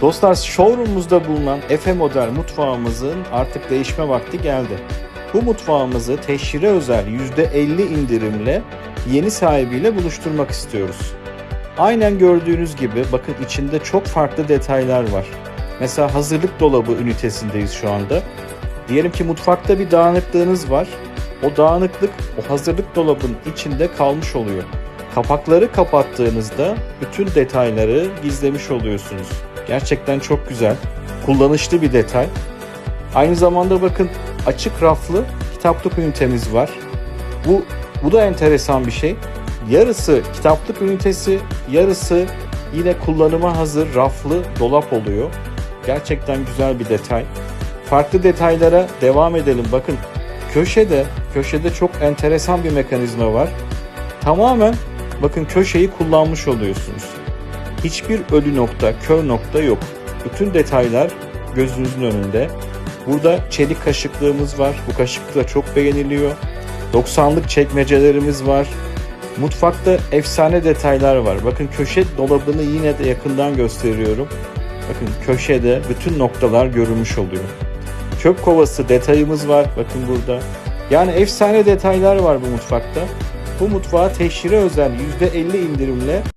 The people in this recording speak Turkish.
Dostlar showroom'umuzda bulunan Efe model mutfağımızın artık değişme vakti geldi. Bu mutfağımızı teşhire özel %50 indirimle yeni sahibiyle buluşturmak istiyoruz. Aynen gördüğünüz gibi bakın içinde çok farklı detaylar var. Mesela hazırlık dolabı ünitesindeyiz şu anda. Diyelim ki mutfakta bir dağınıklığınız var. O dağınıklık o hazırlık dolabın içinde kalmış oluyor. Kapakları kapattığınızda bütün detayları gizlemiş oluyorsunuz. Gerçekten çok güzel. Kullanışlı bir detay. Aynı zamanda bakın açık raflı kitaplık ünitemiz var. Bu bu da enteresan bir şey. Yarısı kitaplık ünitesi, yarısı yine kullanıma hazır raflı dolap oluyor. Gerçekten güzel bir detay. Farklı detaylara devam edelim. Bakın köşede, köşede çok enteresan bir mekanizma var. Tamamen bakın köşeyi kullanmış oluyorsunuz. Hiçbir ölü nokta, kör nokta yok. Bütün detaylar gözünüzün önünde. Burada çelik kaşıklığımız var. Bu kaşık da çok beğeniliyor. 90'lık çekmecelerimiz var. Mutfakta efsane detaylar var. Bakın köşe dolabını yine de yakından gösteriyorum. Bakın köşede bütün noktalar görünmüş oluyor. Çöp kovası detayımız var. Bakın burada. Yani efsane detaylar var bu mutfakta. Bu mutfağa teşhire özel %50 indirimle